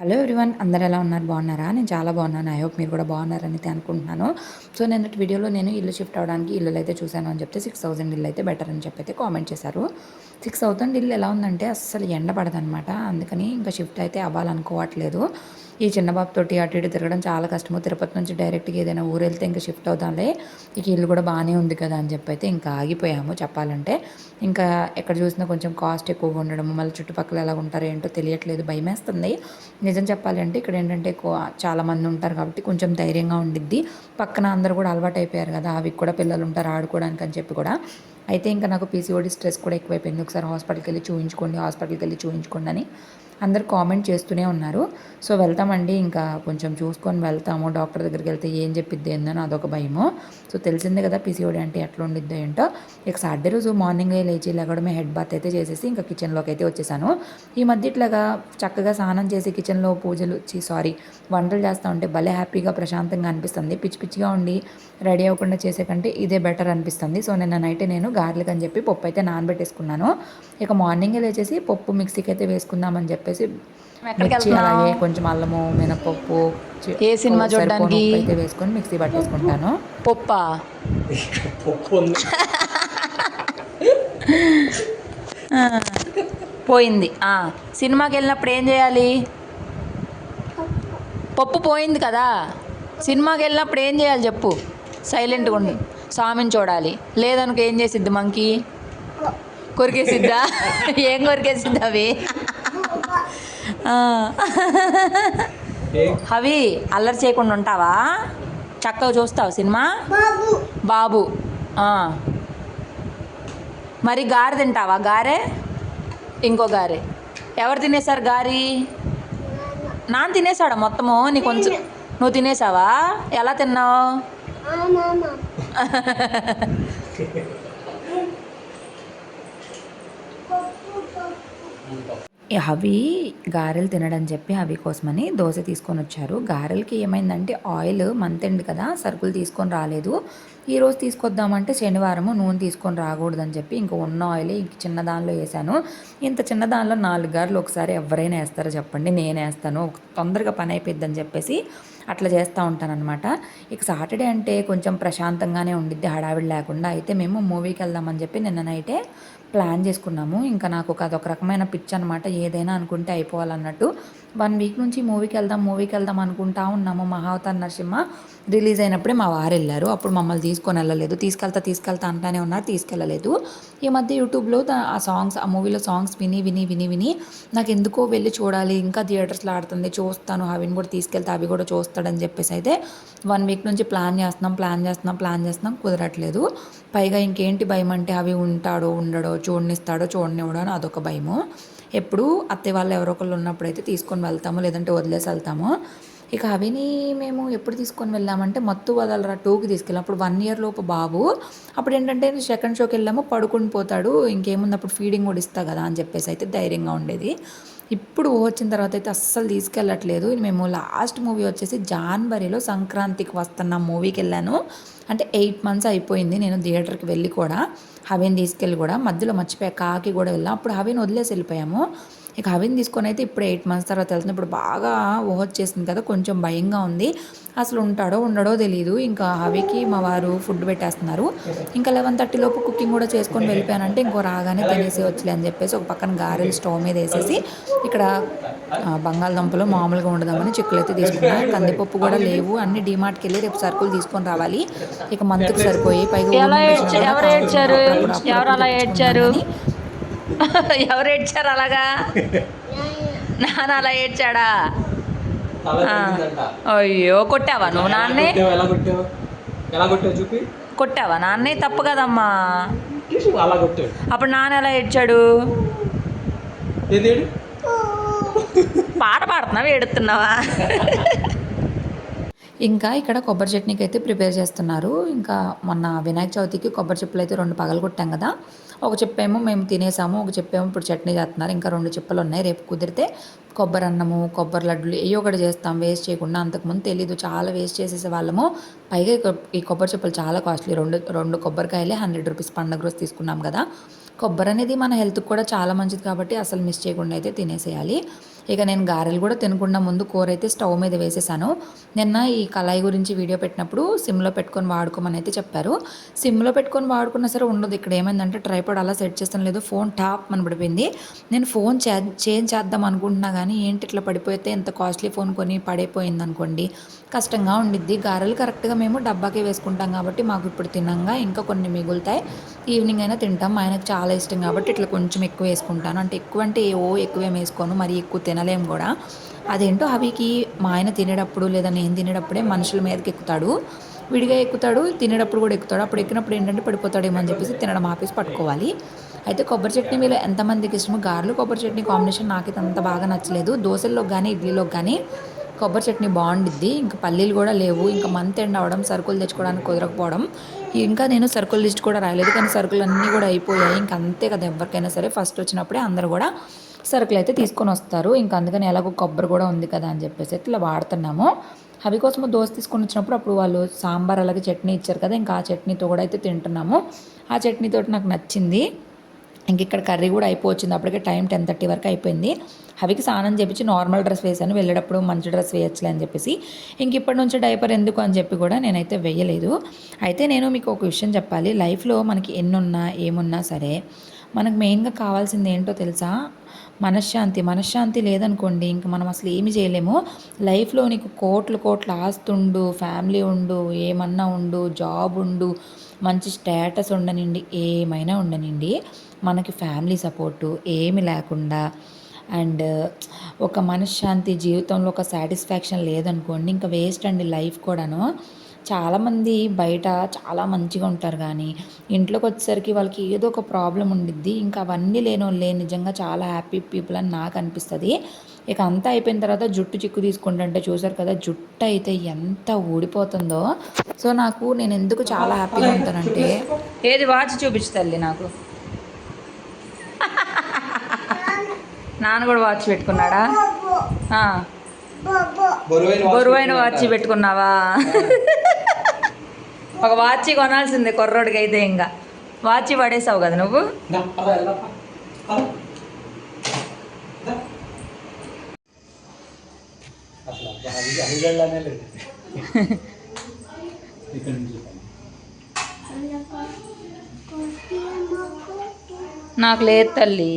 Hello everyone అందరు ఎలా ఉన్నారు? బాగున్నారా? నేను చాలా బాగున్నాను. ఐ హోప్ మీరు కూడా బాగున్నారని అయితే అనుకుంటున్నాను. సో నేను వీడియోలో నేను ఇల్లు షిఫ్ట్ అవడానికి ఇల్లు అయితే చూశాను అని చెప్తే సిక్స్ థౌసండ్ ఇల్లు అయితే బెటర్ అని చెప్పి అయితే కామెంట్ చేశారు. సిక్స్ థౌసండ్ ఇల్లు ఎలా ఉందంటే అస్సలు ఎండ పడదనమాట. అందుకని ఇంకా షిఫ్ట్ అయితే అవ్వాలనుకోవట్లేదు. ఈ చిన్న బాబుతోటి అటు ఇటు తిరగడం చాలా కష్టము. తిరుపతి నుంచి డైరెక్ట్గా ఏదైనా ఊరు వెళ్తే ఇంకా షిఫ్ట్ అవుతాంలే. ఇక ఇల్లు కూడా బాగానే ఉంది కదా అని చెప్పి అయితే ఇంకా ఆగిపోయాము చెప్పాలంటే. ఇంకా ఎక్కడ చూసినా కొంచెం కాస్ట్ ఎక్కువగా ఉండడం మళ్ళీ చుట్టుపక్కల ఎలా ఉంటారో ఏంటో తెలియట్లేదు భయమేస్తుంది. నిజం చెప్పాలంటే ఇక్కడ ఏంటంటే ఎక్కువ చాలా మంది ఉంటారు కాబట్టి కొంచెం ధైర్యంగా ఉండిద్ది. పక్కన అందరూ కూడా అలవాటు అయిపోయారు కదా అవి కూడా పిల్లలు ఉంటారు ఆడుకోవడానికి అని చెప్పి కూడా. అయితే ఇంకా నాకు పీసీఓడి స్ట్రెస్ కూడా ఎక్కువైపోయింది. ఒకసారి హాస్పిటల్కి వెళ్ళి చూపించుకోండి హాస్పిటల్కి వెళ్ళి చూపించుకోండి అని. అందరు కామెంట్ చేస్తూనే ఉన్నారు. సో వెళ్తామండి. ఇంకా కొంచెం చూసుకొని వెళ్తాము. డాక్టర్ దగ్గరికి వెళ్తే ఏం చెప్పిద్ది ఏందని అదొక భయము. సో తెలిసిందే కదా పిసిఓడి అంటే ఎట్లా ఉండిద్దో ఏంటో. ఇక సాటర్డే రోజు మార్నింగ్ లేచి లేకడమే హెడ్ బాత్ అయితే చేసేసి ఇంకా కిచెన్లోకి అయితే వచ్చేసాను. ఈ మధ్య ఇట్లాగా చక్కగా స్నానం చేసి కిచెన్లో పూజలు సారీ వంటలు చేస్తూ ఉంటే భలే హ్యాపీగా ప్రశాంతంగా అనిపిస్తుంది. పిచ్చి పిచ్చిగా ఉండి రెడీ అవ్వకుండా చేసే కంటే ఇదే బెటర్ అనిపిస్తుంది. సో నిన్న నైట్ నేను గార్లిక్ అని చెప్పి పప్పు అయితే నానబెట్టేసుకున్నాను. ఇక మార్నింగే లేచేసి పప్పు మిక్సీకి అయితే వేసుకుందామని చెప్పి చెప్పేసి మిర్చి అలాగే కొంచెం అల్లము మినపప్పు ఏ సినిమా చూడ్డానికి? అయితే వేసుకొని మిక్సీ పట్టేసుకుంటాను. పప్పా? పోయింది. ఆ, సినిమాకి వెళ్ళినప్పుడు ఏం చేయాలి? పప్పు పోయింది కదా. సినిమాకి వెళ్ళినప్పుడు ఏం చేయాలి చెప్పు? సైలెంట్గా ఉండి. స్వామిని చూడాలి. లేదనుకో ఏం చేసిద్ది మంకి కొరికేసిద్దా? ఏం కొరికేసిద్ది అవి? అవి అల్లరి చేయకుండా ఉంటావా? చక్కగా చూస్తావు సినిమా? బాబు. ఆ. మరి గారె తింటావా? గారె? ఇంకో గారె. ఎవరు తినేశారు గారి? నాన్న తినేసాడా మొత్తము? నీ కొంచెం నువ్వు తినేసావా ఎలా తిన్నావు? అవి గారెలు తినడం చెప్పి అవి కోసమని దోశ తీసుకొని వచ్చారు. గారెలకి ఏమైందంటే ఆయిల్ మంత్ ఎండ్ కదా సరుకులు తీసుకొని రాలేదు. ఈరోజు తీసుకొద్దామంటే శనివారము నూనె తీసుకొని రాకూడదని చెప్పి ఇంకా ఉన్న ఆయిల్ ఇంక చిన్న దానిలో వేసాను. ఇంత చిన్న దానిలో నాలుగు గారెలు ఒకసారి ఎవరైనా వేస్తారో చెప్పండి నేను వేస్తాను తొందరగా పని అయిపోద్దని చెప్పేసి అట్లా చేస్తూ ఉంటానన్నమాట. ఇక సాటర్డే అంటే కొంచెం ప్రశాంతంగానే ఉండిద్ది హడావిడి లేకుండా. అయితే మేము మూవీకి వెళ్దామని చెప్పి నిన్న నైటే ప్లాన్ చేసుకున్నాము. ఇంకా నాకు ఒక అదొక రకమైన పిచ్ అనమాట ఏదైనా అనుకుంటే అయిపోవాలన్నట్టు. వన్ వీక్ నుంచి మూవీకి వెళ్దాం మూవీకి వెళ్దాం అనుకుంటా ఉన్నాము మహావతార్ నరసింహ. రిలీజ్ అయినప్పుడే మా వారు వెళ్ళారు. అప్పుడు మమ్మల్ని తీసుకొని వెళ్ళలేదు. తీసుకెళ్తా తీసుకెళ్తా అంటానే ఉన్నారు. తీసుకెళ్ళలేదు. ఈ మధ్య యూట్యూబ్లో ఆ సాంగ్స్ ఆ మూవీలో సాంగ్స్ విని విని విని విని నాకు ఎందుకో వెళ్ళి చూడాలి. ఇంకా థియేటర్స్లో ఆడుతుంది. చూస్తాను. అవిని కూడా తీసుకెళ్తే. అవి కూడా చూస్తాడని చెప్పేసి అయితే వన్ వీక్ నుంచి ప్లాన్ చేస్తున్నాం ప్లాన్ చేస్తున్నాం ప్లాన్ చేస్తున్నాం. కుదరట్లేదు. పైగా ఇంకేంటి భయం అంటే అవి ఉంటాడో ఉండడో చూడనిస్తాడో చూడనివ్వడో అని అదొక భయము. ఎప్పుడు అత్తయ్య వాళ్ళు ఎవరో ఒకళ్ళు ఉన్నప్పుడు అయితే తీసుకొని వెళ్తాము. లేదంటే వదిలేసి వెళ్తాము. ఇక అవిని మేము ఎప్పుడు తీసుకొని వెళ్ళామంటే మత్తు వదలరా టూకి తీసుకెళ్ళాం. అప్పుడు వన్ ఇయర్ లోపు బాబు అప్పుడు ఏంటంటే సెకండ్ షోకి వెళ్ళాము పడుకుని పోతాడు ఇంకేముంది అప్పుడు ఫీడింగ్ కూడా ఇస్తా కదా అని చెప్పేసి అయితే ధైర్యంగా ఉండేది. ఇప్పుడు వచ్చిన తర్వాత అయితే అస్సలు తీసుకెళ్ళట్లేదు. మేము లాస్ట్ మూవీ వచ్చేసి జాన్వరిలో సంక్రాంతికి వస్తున్న మూవీకి వెళ్ళాను. అంటే ఎయిట్ మంత్స్ అయిపోయింది నేను థియేటర్కి వెళ్ళి కూడా హవీని తీసుకెళ్ళి కూడా మధ్యలో మర్చిపోయా కాకి కూడా వెళ్ళాం. అప్పుడు హవీని వదిలేసి వెళ్ళిపోయాము. ఇక హవీని తీసుకొని అయితే ఇప్పుడు ఎయిట్ మంత్స్ తర్వాత వెళ్తుంది ఇప్పుడు బాగా వచ్చేసింది కదా కొంచెం భయంగా ఉంది. అసలు ఉంటాడో ఉండడో తెలియదు ఇంకా హవీకి మా వారు ఫుడ్ పెట్టేస్తున్నారు. ఇంకా లెవెన్ థర్టీ లోపు కుకింగ్ కూడా చేసుకొని వెళ్ళిపోయానంటే ఇంకో రాగానే తినేసి వచ్చలే అని చెప్పేసి ఒక పక్కన గారెలు స్టవ్ మీద వేసేసి ఇక్కడ బంగాళదుంపలు మామూలుగా ఉండదామని చిక్కులు అయితే తీసుకున్నా. కందిపప్పు కూడా లేవు. అన్ని డిమార్ట్కి వెళ్ళి రేపు సరుకులు తీసుకొని రావాలి. ఇక మంత్కి సరిపోయి పైగా ఎవరు. ఏడ్చారు? అలాగా? నాన్న అలా ఏడ్చాడా. అయ్యో కొట్టావా నువ్వు నాన్నే? కొట్టావు, ఎలా కొట్టావు? ఎలా కొట్టావు చూపి. కొట్టావా? నాన్నే తప్పు కదమ్మా. అప్పుడు నాన్న ఎలా ఏడ్చాడు? పాట పాడుతున్నావా? ఏడుతున్నావా? ఇంకా ఇక్కడ కొబ్బరి చట్నీకి అయితే ప్రిపేర్ చేస్తున్నారు. ఇంకా మొన్న వినాయక చవితికి కొబ్బరి చిప్పలు అయితే రెండు పగలు కొట్టాం కదా. ఒక చెప్పేమో మేము తినేసాము ఒక చెప్పేమో ఇప్పుడు చట్నీ చేస్తున్నారు. ఇంకా రెండు చిప్పలు ఉన్నాయి. రేపు కుదిరితే కొబ్బరి అన్నము కొబ్బరి లడ్డులు ఏ ఒకటి చేస్తాం. వేస్ట్ చేయకుండా అంతకుముందు తెలీదు. చాలా వేస్ట్ చేసేసే వాళ్ళము. పైగా ఈ కొబ్బరి చెప్పులు చాలా కాస్ట్లీ. రెండు రెండు కొబ్బరికాయలే హండ్రెడ్ రూపీస్ పండుగ రోజు తీసుకున్నాం కదా. కొబ్బరి అనేది మన హెల్త్కి కూడా చాలా మంచిది కాబట్టి అసలు మిస్ చేయకుండా అయితే తినేసేయాలి. ఇక నేను గారెలు కూడా తినకుండా ముందు కూర అయితే స్టవ్ మీద వేసేసాను. నిన్న ఈ కళాయి గురించి వీడియో పెట్టినప్పుడు సిమ్లో పెట్టుకొని వాడుకోమని అయితే చెప్పారు. సిమ్లో పెట్టుకొని వాడుకున్నా సరే ఉండదు. ఇక్కడ ఏమైందంటే ట్రైపాడ్ అలా సెట్ చేస్తాను లేదు ఫోన్ టాప్ అని పడిపోయింది. నేను ఫోన్ చే చేంజ్ చేద్దాం అనుకుంటున్నా కానీ ఏంటి ఇట్లా పడిపోతే ఎంత కాస్ట్లీ ఫోన్ కొని పడిపోయింది అనుకోండి కష్టంగా ఉండిద్ది. గారెలు కరెక్ట్గా మేము డబ్బాకే వేసుకుంటాం కాబట్టి మాకు ఇప్పుడు తినంగా ఇంకా కొన్ని మిగులుతాయి. ఈవినింగ్ అయినా తింటాం. ఆయనకు చాలా ఇష్టం కాబట్టి ఇట్లా కొంచెం ఎక్కువ వేసుకుంటాను. అంటే ఎక్కువ అంటే ఓ ఎక్కువేం వేసుకోను. మరి ఎక్కువ తినలేం కూడా. అదేంటో అవికి మా ఆయన తినేటప్పుడు లేదా నేను తినేటప్పుడే మనుషుల మీదకి ఎక్కుతాడు. విడిగా ఎక్కుతాడు తినేటప్పుడు కూడా ఎక్కుతాడు. అప్పుడు ఎక్కినప్పుడు ఏంటంటే పడిపోతాడేమో అని చెప్పేసి తినడం ఆపేసి పట్టుకోవాలి. అయితే కొబ్బరి చట్నీ మీలో ఎంతమందికి ఇష్టమో గారెలు కొబ్బరి చట్నీ కాంబినేషన్ నాకైతే అంత బాగా నచ్చలేదు. దోశల్లో కానీ ఇడ్లీలో కానీ కొబ్బరి చట్నీ బాగుండిద్ది. ఇంకా పల్లీలు కూడా లేవు. ఇంకా మంత్ ఎండ్ అవడం సరుకులు తెచ్చుకోవడానికి కుదరకపోవడం. ఇంకా నేను సరుకుల లిస్ట్ కూడా రాయలేదు. కానీ సరుకులు అన్నీ కూడా అయిపోయాయి. ఇంకా అంతే కదా ఎవరికైనా సరే. ఫస్ట్ వచ్చినప్పుడే అందరూ కూడా సరుకులు అయితే తీసుకొని వస్తారు. ఇంకా అందుకని ఎలాగో కొబ్బరి కూడా ఉంది కదా అని చెప్పేసి ఇట్లా వాడుతున్నాము. అవి కోసము దోశ తీసుకొని వచ్చినప్పుడు అప్పుడు వాళ్ళు సాంబార్ అలాగే చట్నీ ఇచ్చారు కదా ఇంకా ఆ చట్నీతో కూడా అయితే తింటున్నాము. ఆ చట్నీతో నాకు నచ్చింది. ఇంక ఇక్కడ కర్రీ కూడా అయిపోవచ్చింది. అప్పటికే టైం టెన్ థర్టీ వరకు అయిపోయింది. అవికి స్నానం చేపించి నార్మల్ డ్రెస్ వేసాను వెళ్ళేటప్పుడు మంచి డ్రెస్ వేయచ్చులే అని చెప్పేసి. ఇంక ఇప్పటి నుంచి డైపర్ ఎందుకు అని చెప్పి కూడా నేనైతే వేయలేదు. అయితే నేను మీకు ఒక విషయం చెప్పాలి. లైఫ్లో మనకి ఎన్నున్నా ఏమున్నా సరే మనకు మెయిన్గా కావాల్సింది ఏంటో తెలుసా? మనశ్శాంతి. మనశ్శాంతి లేదనుకోండి ఇంక మనం అసలు ఏమి చేయలేము. లైఫ్లో నీకు కోట్లు కోట్ల ఆస్తుండు ఫ్యామిలీ ఉండు ఏమన్నా ఉండు జాబ్ ఉండు మంచి స్టేటస్ ఉండనండి ఏమైనా ఉండనండి మనకి ఫ్యామిలీ సపోర్టు ఏమి లేకుండా అండ్ ఒక మనశ్శాంతి జీవితంలో ఒక సాటిస్ఫాక్షన్ లేదనుకోండి ఇంకా వేస్ట్ అండి లైఫ్ కూడాను. చాలామంది బయట చాలా మంచిగా ఉంటారు కానీ ఇంట్లోకి వచ్చేసరికి వాళ్ళకి ఏదో ఒక ప్రాబ్లం ఉండిద్ది. ఇంకా అవన్నీ లేని వాళ్ళే నిజంగా చాలా హ్యాపీ పీపుల్ అని నాకు అనిపిస్తుంది. ఇక అంతా అయిపోయిన తర్వాత జుట్టు చిక్కు తీసుకుంటుంటే చూసారు కదా జుట్టు అయితే ఎంత ఊడిపోతుందో. సో నాకు నేను ఎందుకు చాలా హ్యాపీగా ఉంటానంటే ఏది వాచ్ చూపించు తల్లి నాకు. నాన్న కూడా వాచ్ పెట్టుకున్నాడా? బరువైన వాచ్ పెట్టుకున్నావా? ఒక వాచ్ కొనాల్సిందే కుర్రోడికి అయితే ఇంకా. వాచ్ పడేసావు కదా నువ్వు. నాకు లేదు తల్లి.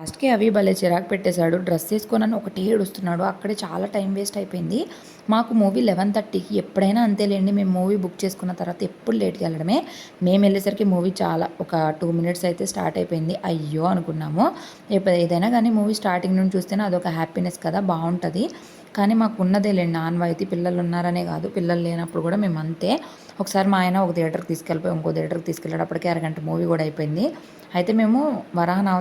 లాస్ట్కి అవి భలే చిరాకు పెట్టేశాడు. డ్రెస్ వేసుకొని ఒకటి ఏడుస్తున్నాడు. అక్కడే చాలా టైం వేస్ట్ అయిపోయింది. మాకు మూవీ లెవెన్ థర్టీకి ఎప్పుడైనా అంతేలేండి మేము మూవీ బుక్ చేసుకున్న తర్వాత ఎప్పుడు లేట్కి వెళ్ళడమే. మేము వెళ్ళేసరికి మూవీ చాలా ఒక టూ మినిట్స్ అయితే స్టార్ట్ అయిపోయింది. అయ్యో అనుకున్నాము. ఏదైనా కానీ మూవీ స్టార్టింగ్ నుండి చూస్తేనే అదొక హ్యాపీనెస్ కదా బాగుంటుంది. కానీ మాకు ఉన్నదేలేండి ఆన్వాయితీ పిల్లలు ఉన్నారనే కాదు పిల్లలు లేనప్పుడు కూడా మేము అంతే. ఒకసారి మా ఆయన ఒక థియేటర్కి తీసుకెళ్ళిపోయి ఇంకో థియేటర్కి తీసుకెళ్ళేటప్పటికి అరగంట మూవీ కూడా అయిపోయింది. అయితే మేము వరాహనవ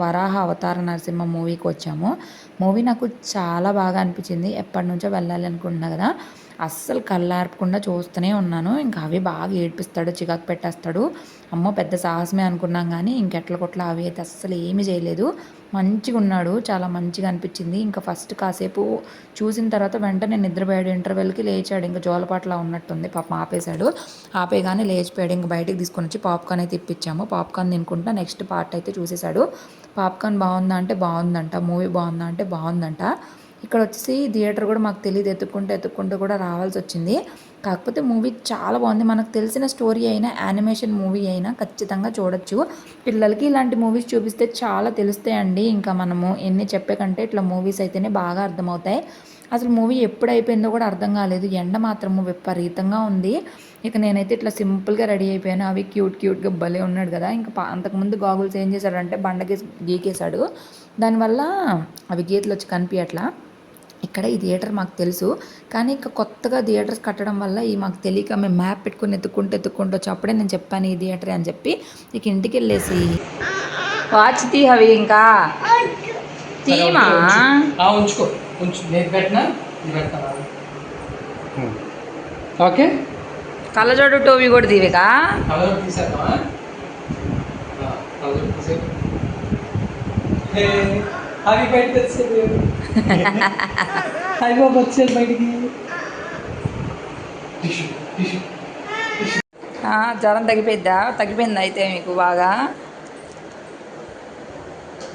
వరాహ అవతార నరసింహ మూవీకి వచ్చాము. మూవీ నాకు చాలా బాగా అనిపించింది. ఎప్పటి నుంచో వెళ్ళాలి అనుకుంటున్నా కదా. అస్సలు కళ్ళార్పకుండా చూస్తూనే ఉన్నాను. ఇంకా అవి బాగా ఏడిపిస్తాడు చికాకు పెట్టేస్తాడు. అమ్మో పెద్ద సాహసమే అనుకున్నాం కానీ ఇంకెట్ల కొట్ల అవి అయితే అస్సలు ఏమీ చేయలేదు. మంచిగా ఉన్నాడు చాలా మంచిగా అనిపించింది. ఇంకా ఫస్ట్ కాసేపు చూసిన తర్వాత వెంటనే నిద్రపోయాడు. ఇంటర్వెల్కి లేచాడు. ఇంకా జోలపాట్లా ఉన్నట్టుంది. పాపం ఆపేశాడు. ఆపేగానే లేచిపోయాడు. ఇంకా బయటకు తీసుకొని వచ్చి పాప్కార్న్ అయితే ఇప్పించాము. పాప్కార్న్ తినుకుంటా నెక్స్ట్ పార్ట్ అయితే చూసేశాడు. పాప్కార్న్ బాగుందా అంటే బాగుందంట. మూవీ బాగుందా అంటే బాగుందంట. ఇక్కడ వచ్చేసి థియేటర్ కూడా మాకు తెలియదు ఎత్తుక్కుంటూ ఎత్తుక్కుంటూ కూడా రావాల్సి వచ్చింది కాకపోతే మూవీ చాలా బాగుంది. మనకు తెలిసిన స్టోరీ అయినా యానిమేషన్ మూవీ అయినా ఖచ్చితంగా చూడొచ్చు. పిల్లలకి ఇలాంటి మూవీస్ చూపిస్తే చాలా తెలుస్తాయండి. ఇంకా మనము ఎన్ని చెప్పే కంటే ఇట్లా మూవీస్ అయితేనే బాగా అర్థమవుతాయి. అసలు మూవీ ఎప్పుడు అయిపోయిందో కూడా అర్థం కాలేదు. ఎండ మాత్రము విపరీతంగా ఉంది. ఇక నేనైతే ఇట్లా సింపుల్గా రెడీ అయిపోయాను. అవి క్యూట్ క్యూట్గా భలే ఉన్నాడు కదా. ఇంకా అంతకుముందు గాగుల్స్ ఏం చేశాడంటే బండకి గీకేశాడు. దానివల్ల అవి గీతలు వచ్చి కనిపించట్లా ఇక్కడ ఈ థియేటర్ మాకు తెలుసు. కానీ ఇంకా కొత్తగా థియేటర్స్ కట్టడం వల్ల ఈ మాకు తెలియక మేము మ్యాప్ పెట్టుకుని ఎత్తుక్కుంటూ ఎత్తుక్కుంటూ వచ్చి అప్పుడే నేను చెప్పాను ఈ థియేటర్ అని చెప్పి ఇక ఇంటికి వెళ్ళేసి. వాచ్ తీ అవి ఇంకా? తీమా? ఆ, ఉంచుకో. ఉంచు. నేను పెట్టినా? ఇది పెడతాను ఓకే. కళ్ళజోడు టోపీ కూడా తీసే అవి బయటకు వచ్చేది బాబు వచ్చారు బయటికి. ఆ, జ్వరం తగ్గిపోయిద్దా? తగ్గిపోయిందా అయితే మీకు బాగా?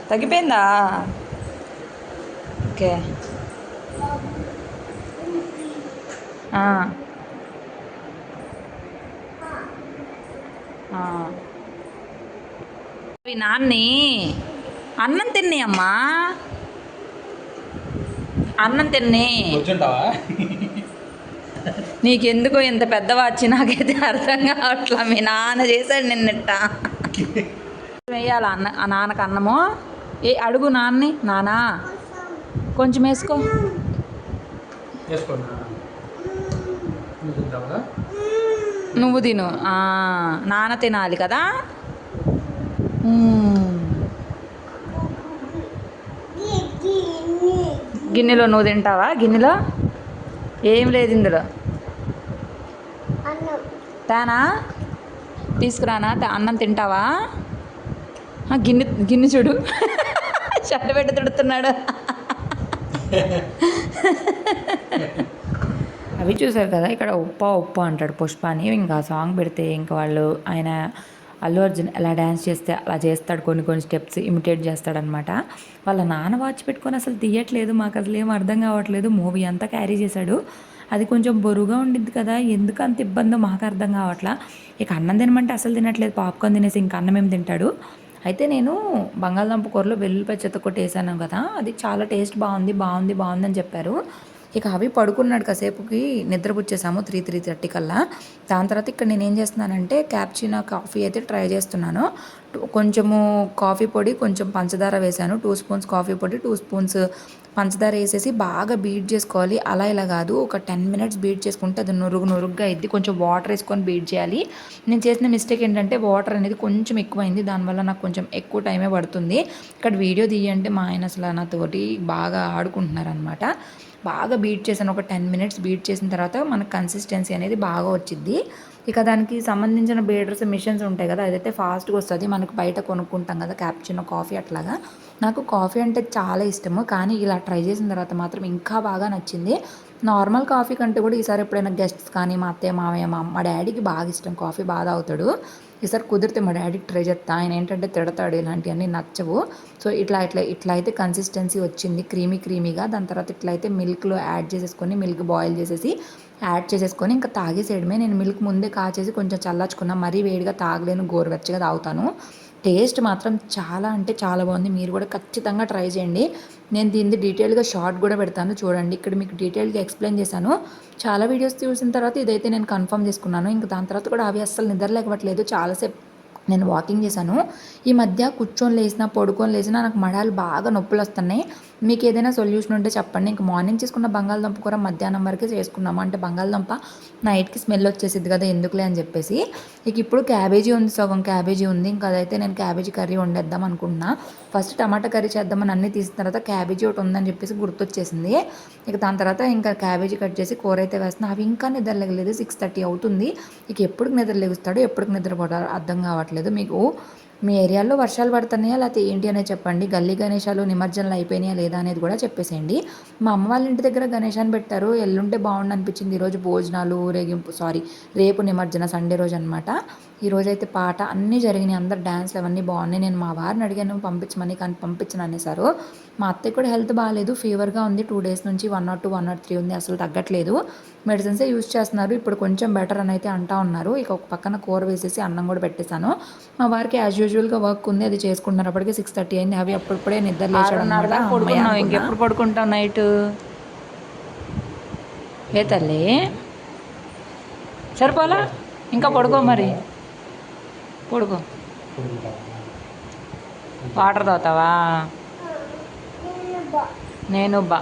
తగ్గిపోయిందా? ఓకే. ఆ. నాన్ని అన్నం తిన్నాయమ్మా అన్నం తిన్ని. నీకెందుకో ఇంత పెద్ద వాచి నాకైతే అర్థం కావట్లా. మీ నాన్న చేశాడు నిన్నట్ట. వేయాల అన్న ఆ నాన్నకు అన్నము? ఏ అడుగు నాన్నని. నానా కొంచెం వేసుకో. నువ్వు తిను. నాన్న తినాలి కదా? గిన్నెలో నువ్వు తింటావా? గిన్నెలో? ఏం లేదు ఇందులో. తానా? తీసుకురానా? తా- అన్నం తింటావా? ఆ, గిన్నె గిన్నె చూడు. షర్ట్ పెట్టి తిడుతున్నాడు. అవి చూసారు కదా? ఇక్కడ ఉప్ప ఉప్ప అంటాడు పుష్ప అని ఇంకా సాంగ్ పెడితే ఇంకా వాళ్ళు ఆయన అల్లు అర్జున్ ఎలా డ్యాన్స్ చేస్తే అలా చేస్తాడు కొన్ని కొన్ని స్టెప్స్ ఇమిటేట్ చేస్తాడనమాట వాళ్ళ నాన్న వాచ్ పెట్టుకొని అసలు తీయట్లేదు మాకు అసలు ఏం అర్థం కావట్లేదు మూవీ అంతా క్యారీ చేశాడు. అది కొంచెం బరువుగా ఉండిద్ది కదా ఎందుకు అంత ఇబ్బందో మాకు అర్థం కావట్లా. ఇక అన్నం తినమంటే అసలు తినట్లేదు పాప్కార్న్ తినేసి ఇంకా అన్నం ఏం తింటాడు. అయితే నేను బంగాళదుంప కూరలో వెల్లుల్లిపై చెత్త కొట్టేసాను కదా అది చాలా టేస్ట్ బాగుంది బాగుంది బాగుంది అని చెప్పారు. ఇక అవి పడుకున్నాడు కాసేపుకి నిద్రపుచ్చేసాము త్రీ త్రీ థర్టీ కల్లా. దాని తర్వాత ఇక్కడ నేను ఏం చేస్తున్నానంటే క్యాప్చినో కాఫీ అయితే ట్రై చేస్తున్నాను. టు- కొంచెము కాఫీ పొడి కొంచెం పంచదార వేసాను టూ స్పూన్స్ కాఫీ పొడి టూ స్పూన్స్ పంచదార వేసేసి బాగా బీట్ చేసుకోవాలి. అలా ఇలా కాదు. ఒక టెన్ మినిట్స్ బీట్ చేసుకుంటే అది నురుగు నురుగ్గా అయింది కొంచెం వాటర్ వేసుకొని బీట్ చేయాలి. నేను చేసిన మిస్టేక్ ఏంటంటే వాటర్ అనేది కొంచెం ఎక్కువైంది. దానివల్ల నాకు కొంచెం ఎక్కువ టైమే పడుతుంది. ఇక్కడ వీడియో తీయంటే మా ఆయన అసలు నాతోటి బాగా ఆడుకుంటున్నారు అనమాట బాగా బీట్ చేశాను. ఒక టెన్ మినిట్స్ బీట్ చేసిన తర్వాత మనకు కన్సిస్టెన్సీ అనేది బాగా వచ్చింది ఇక దానికి సంబంధించిన బీడర్స్ మిషన్స్ ఉంటాయి కదా అదైతే ఫాస్ట్గా వస్తుంది. మనకు బయట కొనుక్కుంటాం కదా క్యాప్చినో కాఫీ అట్లాగా. నాకు కాఫీ అంటే చాలా ఇష్టము. కానీ ఇలా ట్రై చేసిన తర్వాత మాత్రం ఇంకా బాగా నచ్చింది. నార్మల్ కాఫీ కంటే కూడా ఈసారి ఎప్పుడైనా గెస్ట్స్ కానీ మా అత్తయ్య మామయ్య మా డాడీకి బాగా ఇష్టం. కాఫీ బాగా తాగుతాడు. ఈసారి కుదిరితే మా డాడీకి ట్రై చేస్తా. ఆయన ఏంటంటే తిడతాడు ఇలాంటివన్నీ నచ్చవు. సో ఇట్లా ఇట్లా ఇట్లా అయితే కన్సిస్టెన్సీ వచ్చింది. క్రీమీ క్రీమీగా. దాని తర్వాత ఇట్లా అయితే మిల్క్లో యాడ్ చేసేసుకొని మిల్క్ బాయిల్ చేసేసి యాడ్ చేసేసుకొని ఇంకా తాగేసేయడమే. నేను మిల్క్ ముందే కాచేసి కొంచెం చల్లార్చుకున్నా మరీ వేడిగా తాగలేను గోరువెచ్చగా తాగుతాను. టేస్ట్ మాత్రం చాలా అంటే చాలా బాగుంది. మీరు కూడా ఖచ్చితంగా ట్రై చేయండి. నేను దీన్ని డీటెయిల్గా షార్ట్ కూడా పెడతాను చూడండి. ఇక్కడ మీకు డీటెయిల్గా ఎక్స్ప్లెయిన్ చేశాను. చాలా వీడియోస్ చూసిన తర్వాత ఇదైతే నేను కన్ఫర్మ్ చేసుకున్నాను. ఇంకా దాని తర్వాత కూడా అవి అస్సలు నిద్రలేకవట్లేదు చాలాసేపు నేను వాకింగ్ చేశాను. ఈ మధ్య కూర్చొని లేచినా పడుకొని లేచినా నాకు మడాలు బాగా నొప్పులు వస్తున్నాయి. మీకు ఏదైనా సొల్యూషన్ ఉంటే చెప్పండి. ఇంక మార్నింగ్ చేసుకున్న బంగాళదుంప కూర మధ్యాహ్నం వరకే చేసుకున్నాము? అంటే బంగాళదుంప నైట్కి స్మెల్ వచ్చేసింది కదా ఎందుకులే అని చెప్పేసి. ఇక ఇప్పుడు క్యాబేజీ ఉంది సగం క్యాబేజీ ఉంది. ఇంకా అదైతే నేను క్యాబేజీ కర్రీ వండేద్దాం అనుకుంటున్నా ఫస్ట్ టమాటా కర్రీ చేద్దామని అన్నీ తీసిన తర్వాత క్యాబేజీ ఒకటి ఉందని చెప్పేసి గుర్తొచ్చేసింది. ఇక దాని తర్వాత ఇంకా క్యాబేజీ కట్ చేసి కూర అయితే వేస్తున్నా. అవి ఇంకా నిద్రలేగలేదు సిక్స్ థర్టీ అవుతుంది. ఇక ఎప్పుడు నిద్ర లెగుస్తాడో ఎప్పుడు నిద్రపోతాడో అర్థం కావట్లేదు మీకు. మీ ఏరియాలో వర్షాలు పడుతున్నాయా? లేకపోతే ఏంటి అనేది చెప్పండి. గల్లీ గణేశాలు నిమజ్జనాలు అయిపోయినాయా లేదా అనేది కూడా చెప్పేసేయండి. మా అమ్మ వాళ్ళ ఇంటి దగ్గర గణేశాన్ని పెట్టారు. ఎల్లుంటే బాగుండు అనిపించింది. ఈరోజు భోజనాలు ఊరేగింపు సారీ రేపు నిమజ్జన సండే రోజు అనమాట ఈ రోజు అయితే పాట అన్నీ జరిగినాయి అందరు డ్యాన్స్లు అవన్నీ బాగున్నాయి. నేను మా వారిని అడిగాను పంపించమని కానీ పంపించను అనేసారు మా అత్తయ్య కూడా హెల్త్ బాగాలేదు ఫీవర్గా ఉంది. టూ డేస్ నుంచి one nought two one nought three ఉంది అసలు తగ్గట్లేదు. మెడిసిన్సే యూజ్ చేస్తున్నారు. ఇప్పుడు కొంచెం బెటర్ అని అయితే అంటా ఉన్నారు. ఇక ఒక పక్కన కూర వేసేసి అన్నం కూడా పెట్టేశాను. మా వారికి యాజ్ యూజువల్గా వర్క్ ఉంది అది చేసుకుంటున్నారు. అప్పటికే సిక్స్ థర్టీ అయింది. అవి అప్పుడప్పుడే నిద్ర లేచాడు ఇంకెప్పుడు పడుకుంటావు నైట్? ఏ తల్లి? సరిపోలా? ఇంకా పడుకో మరి. పడుకో వాటర్ తాగుతావా నేను బా.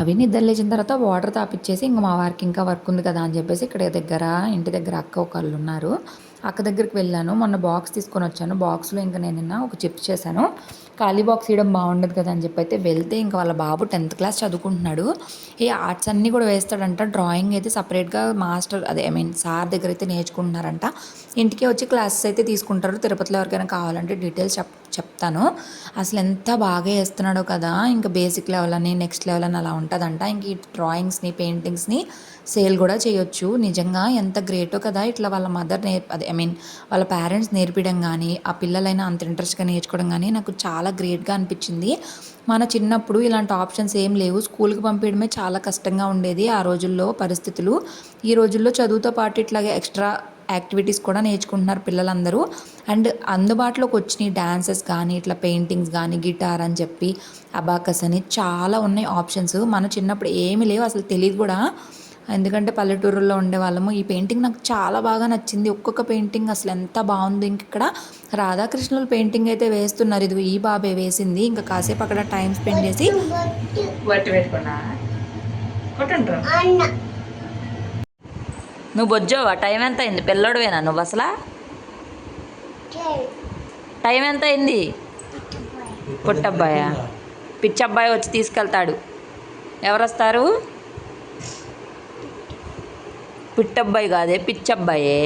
అవి నిద్ర లేచిన తర్వాత వాటర్ తాపిచ్చేసి ఇంకా మా వారికి ఇంకా వర్క్ ఉంది కదా అని చెప్పేసి ఇక్కడ దగ్గర ఇంటి దగ్గర అక్క ఒకళ్ళు ఉన్నారు. అక్క దగ్గరికి వెళ్ళాను. మొన్న బాక్స్ తీసుకొని వచ్చాను. బాక్స్లో ఇంకా నేను ఒక చిప్స్ చేశాను. ఖాళీ బాక్స్ ఇవ్వడం బాగుండదు కదా అని చెప్పి అయితే వెళ్తే ఇంకా వాళ్ళ బాబు టెన్త్ క్లాస్ చదువుకుంటున్నాడు. ఈ ఆర్ట్స్ అన్నీ కూడా వేస్తాడంట. డ్రాయింగ్ అయితే సపరేట్గా మాస్టర్ అదే ఐ మీన్ సార్ దగ్గర అయితే నేర్చుకుంటున్నారంట. ఇంటికి వచ్చి క్లాసెస్ అయితే తీసుకుంటారు. తిరుపతిలో ఎవరికైనా కావాలంటే డీటెయిల్స్ చెప్ చెప్తాను. అసలు ఎంత బాగా వేస్తున్నాడో కదా. ఇంకా బేసిక్ లెవెల్ అని నెక్స్ట్ లెవెల్ అని అలా ఉంటుందంట. ఇంక ఈ డ్రాయింగ్స్ని పెయింటింగ్స్ని సేల్ కూడా చేయొచ్చు. నిజంగా ఎంత గ్రేటో కదా. ఇట్లా వాళ్ళ మదర్ నేర్ అదే ఐ మీన్ వాళ్ళ పేరెంట్స్ నేర్పించడం కానీ ఆ పిల్లలైనా అంత ఇంట్రెస్ట్గా నేర్చుకోవడం కానీ నాకు చాలా చాలా గ్రేట్గా అనిపించింది. మన చిన్నప్పుడు ఇలాంటి ఆప్షన్స్ ఏం లేవు. స్కూల్కి పంపించడమే చాలా కష్టంగా ఉండేది ఆ రోజుల్లో పరిస్థితులు. ఈ రోజుల్లో చదువుతో పాటు ఇట్లాగే ఎక్స్ట్రా యాక్టివిటీస్ కూడా నేర్చుకుంటున్నారు పిల్లలందరూ. అండ్ అందుబాటులోకి వచ్చినాయి డాన్సెస్ కానీ ఇట్లా పెయింటింగ్స్ కానీ గిటార్ అని చెప్పి అబాకస్ అని చాలా ఉన్నాయి ఆప్షన్స్. మన చిన్నప్పుడు ఏమీ లేవు. అసలు తెలియదు కూడా. ఎందుకంటే పల్లెటూరులో ఉండే వాళ్ళము ఈ పెయింటింగ్ నాకు చాలా బాగా నచ్చింది. ఒక్కొక్క పెయింటింగ్ అసలు ఎంత బాగుంది. ఇంక ఇక్కడ రాధాకృష్ణుల పెయింటింగ్ అయితే వేస్తున్నారు. ఇది ఈ బాబే వేసింది. ఇంకా కాసేపు అక్కడ టైం స్పెండ్ చేసి నువ్వు బొజ్జోవా? టైం ఎంత అయింది? పిల్లడువేనా నువ్వు అసలు? టైం ఎంత అయింది? పుట్టబ్బాయా. పిచ్చబ్బాయి వచ్చి తీసుకెళ్తాడు. ఎవరు వస్తారు పిట్టబ్బాయి కాదే పిచ్చబ్బాయే.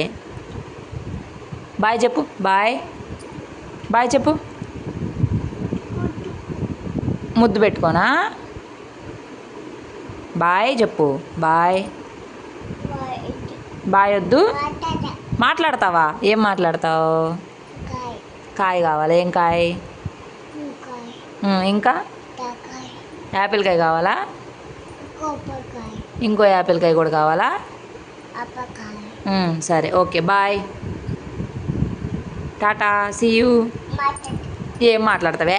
బాయ్ చెప్పు బాయ్. బాయ్ చెప్పు. ముద్దు పెట్టుకోనా? బాయ్ చెప్పు బాయ్. బాయ్ వద్దు. మాట్లాడతావా? ఏం మాట్లాడతావు? కాయ కావాలి? ఏం కాయ? ఇంకా? యాపిల్ కాయ కావాలా? ఇంకో యాపిల్ కాయ కూడా కావాలా? సరే okay bye tata see you ఏం మాట్లాడతావే